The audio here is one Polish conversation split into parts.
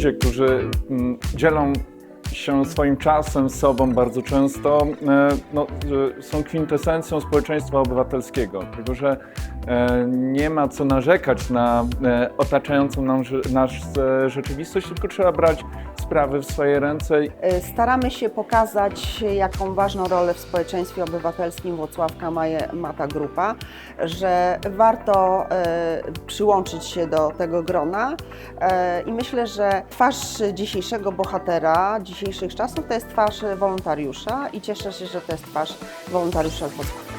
ludzie, którzy mm, dzielą się swoim czasem, sobą bardzo często, e, no, są kwintesencją społeczeństwa obywatelskiego, tylko że e, nie ma co narzekać na e, otaczającą nam, nas rzeczywistość, tylko trzeba brać sprawy w swoje ręce Y, Staramy się pokazać, jaką ważną rolę w społeczeństwie obywatelskim Włocławka ma, ma ta grupa, że warto y, przyłączyć się do tego grona y, i myślę, że twarz dzisiejszego bohatera, dzisiejszych czasów to jest twarz wolontariusza i cieszę się, że to jest twarz wolontariusza z Włocławka.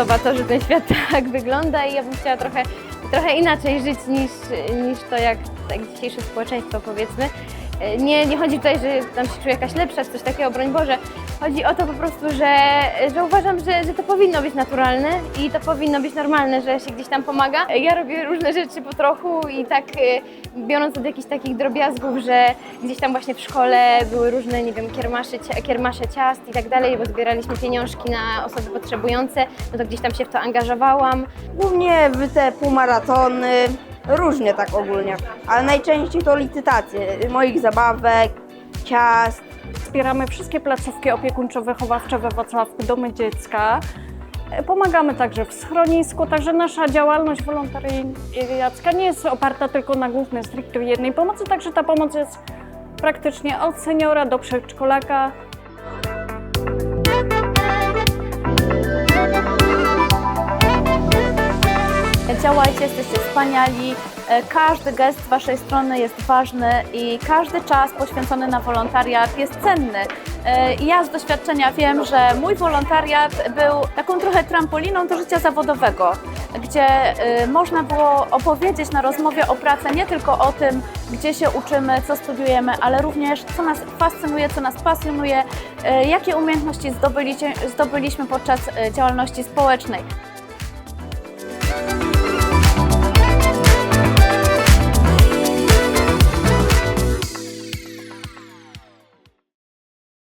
Podoba to, że ten świat tak wygląda i ja bym chciała trochę, trochę inaczej żyć niż, niż to, jak tak dzisiejsze społeczeństwo powiedzmy. E, Nie, nie chodzi tutaj, że tam się czuję jakaś lepsza, coś takiego, broń Boże. Chodzi o to po prostu, że, że uważam, że, że to powinno być naturalne i to powinno być normalne, że się gdzieś tam pomaga. Ja robię różne rzeczy po trochu i tak e, biorąc od jakichś takich drobiazgów, że gdzieś tam właśnie w szkole były różne, nie wiem, kiermasze, kiermasze ciast i tak dalej, bo zbieraliśmy pieniążki na osoby potrzebujące, no to gdzieś tam się w to angażowałam. Głównie w te półmaratony, różnie tak ogólnie, ale najczęściej to licytacje moich zabawek, ciast. Wspieramy wszystkie placówki opiekuńczo-wychowawcze we Wrocławku, domy dziecka. Pomagamy także w schronisku, także nasza działalność wolontariacka nie jest oparta tylko na głównej stricte jednej pomocy, także ta pomoc jest praktycznie od seniora do przedszkolaka. Działajcie, jesteście wspaniali. E, Każdy gest z Waszej strony jest ważny i każdy czas poświęcony na wolontariat jest cenny. E, ja z doświadczenia wiem, że mój wolontariat był taką trochę trampoliną do życia zawodowego, gdzie e, można było opowiedzieć na rozmowie o pracy nie tylko o tym, gdzie się uczymy, co studiujemy, ale również co nas fascynuje, co nas pasjonuje, jakie umiejętności zdobyliśmy podczas działalności społecznej.